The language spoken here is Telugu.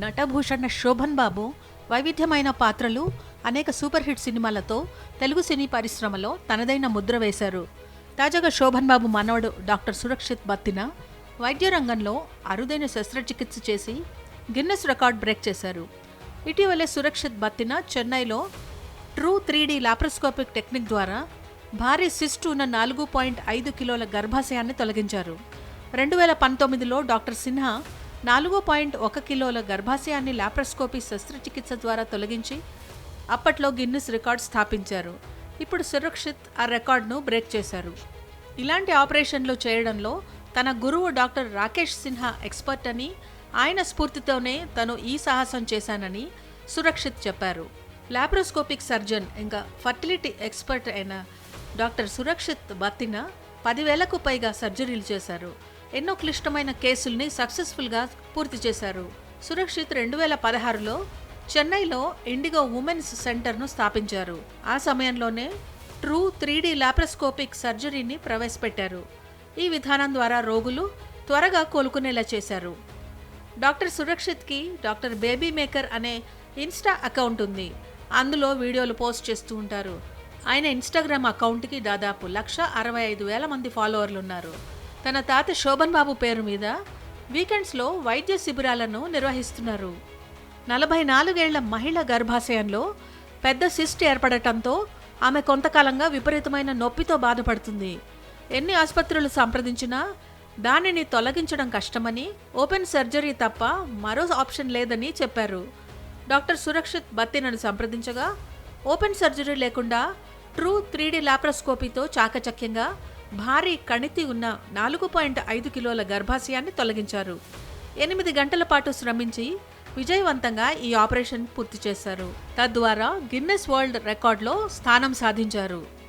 నటభూషణ శోభన్ బాబు వైవిధ్యమైన పాత్రలు అనేక సూపర్ హిట్ సినిమాలతో తెలుగు సినీ పరిశ్రమలో తనదైన ముద్ర వేశారు. తాజాగా శోభన్ బాబు మనవడు డాక్టర్ సురక్షిత్ బత్తిన వైద్య రంగంలో అరుదైన శస్త్రచికిత్స చేసి గిన్నెస్ రికార్డ్ బ్రేక్ చేశారు. ఇటీవలే సురక్షిత్ బత్తిన చెన్నైలో ట్రూ త్రీ లాప్రోస్కోపిక్ టెక్నిక్ ద్వారా భారీ సిస్ట్ ఉన్న నాలుగు పాయింట్ ఐదు కిలోల గర్భాశయాన్ని తొలగించారు. రెండు వేల పంతొమ్మిదిలో డాక్టర్ సిన్హా నాలుగు పాయింట్ ఒక కిలోల గర్భాశయాన్ని లాప్రోస్కోపీ శస్త్రచికిత్స ద్వారా తొలగించి అప్పట్లో గిన్నిస్ రికార్డ్ స్థాపించారు. ఇప్పుడు సురక్షిత్ ఆ రికార్డును బ్రేక్ చేశారు. ఇలాంటి ఆపరేషన్లు చేయడంలో తన గురువు డాక్టర్ రాకేష్ సిన్హా ఎక్స్పర్ట్ అని ఆయన స్ఫూర్తితోనే తను ఈ సాహసం చేశానని సురక్షిత్ చెప్పారు. లాప్రోస్కోపిక్ సర్జన్ ఇంకా ఫర్టిలిటీ ఎక్స్పర్ట్ అయిన డాక్టర్ సురక్షిత్ బతిన పదివేలకు పైగా సర్జరీలు చేశారు. ఎన్నో క్లిష్టమైన కేసుల్ని సక్సెస్ఫుల్గా పూర్తి చేశారు. సురక్షిత్ రెండు వేల పదహారులో చెన్నైలో ఇండిగో ఉమెన్స్ సెంటర్ను స్థాపించారు. ఆ సమయంలోనే ట్రూ త్రీ డి లాప్రోస్కోపిక్ సర్జరీని ప్రవేశపెట్టారు. ఈ విధానం ద్వారా రోగులు త్వరగా కోలుకునేలా చేశారు. డాక్టర్ సురక్షిత్కి డాక్టర్ బేబీ మేకర్ అనే ఇన్స్టా అకౌంట్ ఉంది. అందులో వీడియోలు పోస్ట్ చేస్తూ ఉంటారు. ఆయన ఇన్స్టాగ్రామ్ అకౌంట్కి దాదాపు లక్ష అరవై ఐదు వేల మంది ఫాలోవర్లు ఉన్నారు. తన తాత శోభన్ బాబు పేరు మీద వీకెండ్స్లో వైద్య శిబిరాలను నిర్వహిస్తున్నారు. నలభై నాలుగేళ్ళ మహిళ గర్భాశయంలో పెద్ద సిస్ట్ ఏర్పడటంతో ఆమె కొంతకాలంగా విపరీతమైన నొప్పితో బాధపడుతుంది. ఎన్ని ఆసుపత్రులు సంప్రదించినా దానిని తొలగించడం కష్టమని ఓపెన్ సర్జరీ తప్ప మరో ఆప్షన్ లేదని చెప్పారు. డాక్టర్ సురక్షిత్ బత్తినను సంప్రదించగా ఓపెన్ సర్జరీ లేకుండా ట్రూ త్రీ డి లాప్రోస్కోపీతో చాకచక్యంగా భారీ కణితి ఉన్న నాలుగు పాయింట్ ఐదు కిలోల గర్భాశయాన్ని తొలగించారు. ఎనిమిది గంటల పాటు శ్రమించి విజయవంతంగా ఈ ఆపరేషన్ పూర్తి చేశారు. తద్వారా గిన్నెస్ వరల్డ్ రికార్డులో స్థానం సాధించారు.